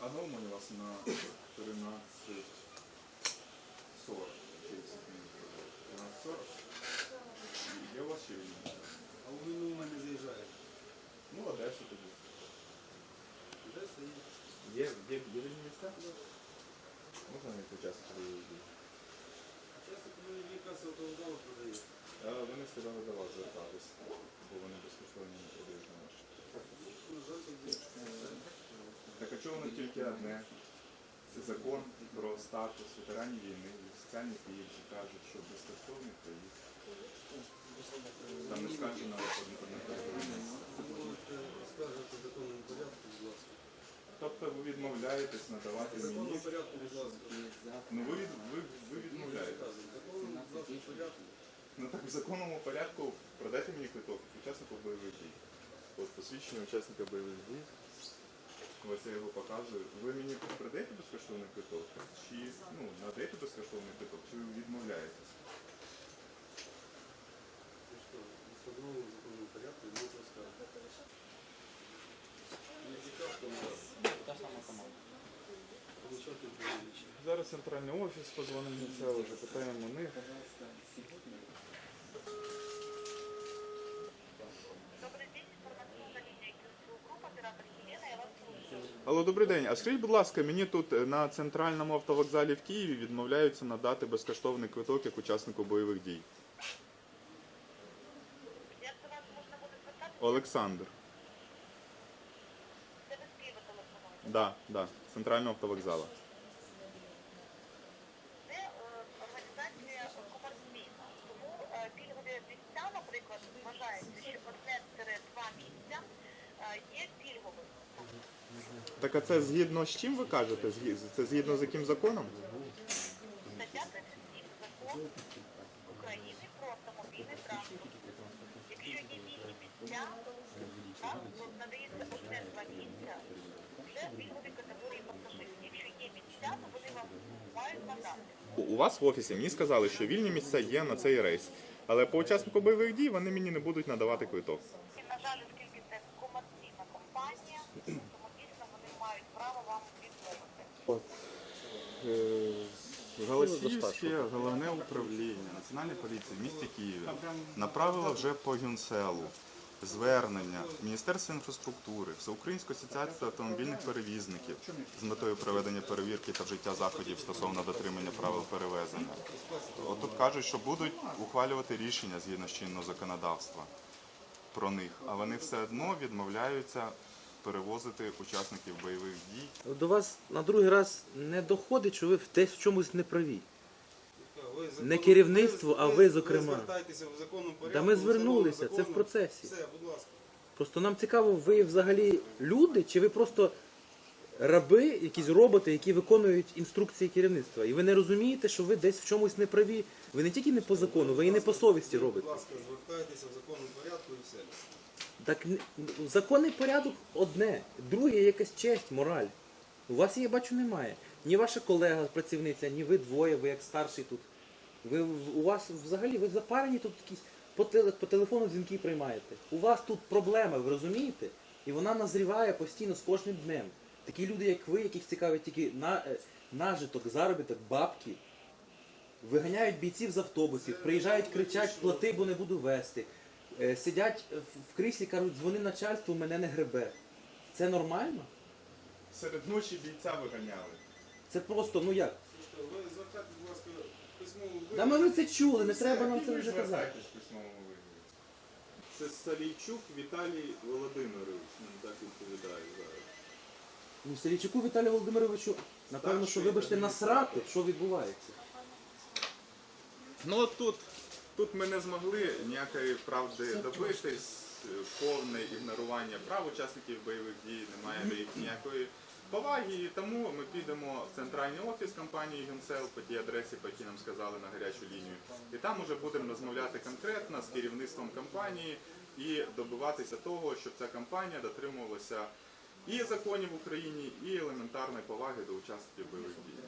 А дома у вас на 13 40 через секунду. 13 40. Є у вас ще вільні місця? А у війну в мене заїжджає. Ну, Одесу тоді. Де стоїть? Є, є, є вільні місця? Можна не почасти переїзді? Часто коли якраз автовокзал продає. Вони сказали до вас звертатись, бо вони безкоштовно не продають на наш. На жаль, так є. Так а чого воно тільки одне? Це закон про статус ветеранів війни, соціальні пільги кажуть, що безкоштовний проїзд. Там не можете скаржити в законному порядку, будь ласка. Тобто ви відмовляєтесь надавати В законному порядку, будь ласка. Ну ви, ви, ви відмовляєтесь. Ну так в законному порядку продайте мені квиток учаснику бойових дій. От посвідчення учасника бойових дій. Ось я його показую. Ви мені продаєте безкоштовний квиток? Чи ну, надаєте безкоштовний квиток, чи відмовляєтесь? Ну що, в встановленому законному порядку можна скаржити. Не цікаво, то не раз. Та ж сама команда. Помічати прізвище. Зараз центральний офіс, позвонимо це вже питаємо у них. Добрый день, информационная линия КСУ Групп, оператор Елена, я вас слушаю. Алло, добрий день. А скажіть, будь ласка, мені тут е, на центральному автовокзалі в Києві відмовляються надати безкоштовний квиток як учаснику бойових дій. Як до вас можна буде звертатися? Олександр. Це ви з Києва телефонуєте. Да, да, центрального автовокзалу. Це е, організація комерційна. Тому е, пільгові місця, наприклад, вважається, що одне-два місця е, є пільговими. Так а це згідно з чим ви кажете? Це згідно з яким законом? Стаття 37 Закон України про автомобільний транспорт. Якщо є вільні місця, так, надається одне-два місця, вже пільгові категорії пасажирів. Якщо є місця, то вони вам мають надати. У вас в офісі мені сказали, що вільні місця є на цей рейс. Але по учаснику бойових дій вони мені не будуть надавати квиток. І, на жаль, оскільки це комерційна компанія, тому дійсно вони мають право вам відмовити. Голосіївське головне управління Національної поліції в місті Києві направило вже по Гюнселу звернення в Міністерство інфраструктури, Всеукраїнську асоціацію автомобільних перевізників з метою проведення перевірки та вжиття заходів стосовно дотримання правил перевезення. От тут кажуть, що будуть ухвалювати рішення згідно з чинного законодавства про них, а вони все одно відмовляються перевозити учасників бойових дій До вас на другий раз не доходить, що ви десь в чомусь не праві. Не керівництво, а ви, зокрема. Звертайтеся в законному порядку. Та ми звернулися, це в процесі. Все, будь ласка. Просто нам цікаво, ви взагалі люди, чи ви просто раби, якісь роботи, які виконують інструкції керівництва. І ви не розумієте, що ви десь в чомусь не праві. Ви не тільки не по закону, ви і не по совісті робите. Будь ласка, звертайтеся в законному порядку і все. Так законний порядок одне, друге якась честь, мораль. У вас її, я бачу, немає. Ні ваша колега, працівниця, ні ви двоє, ви як старший тут. Ви у вас взагалі ви запарені тут якісь по, теле, по телефону дзвінки приймаєте. У вас тут проблема, ви розумієте? І вона назріває постійно з кожним днем. Такі люди, як ви, яких цікавить тільки на, е, нажиток, заробіток, бабки, виганяють бійців з автобусів, приїжджають, кричать, плати, бо не буду вести. Е, Сидять в- в кріслі, кажуть, дзвони начальству, мене не гребе. Це нормально? серед ночі бійця виганяли. Це просто, ну як? Слухайте, Ви звертайтеся, будь ласка, письмово. Да ми ви це чули, не треба нам це вже казати. звертайтесь в письмовому вигляді. Це Салійчук Віталій Володимирович, нам так відповідає зараз. Ну, Селічуку Віталію Володимировичу, напевно, що, вибачте, насрати, що відбувається. Ну от тут, тут ми не змогли ніякої правди добитись, повне ігнорування прав учасників бойових дій, немає до їх ніякої поваги, і тому ми підемо в центральний офіс компанії Генсел по тій адресі, по якій нам сказали на гарячу лінію. І там уже будемо розмовляти конкретно з керівництвом компанії і добиватися того, щоб ця компанія дотримувалася і законів в Україні, і елементарної поваги до учасників бойових дій.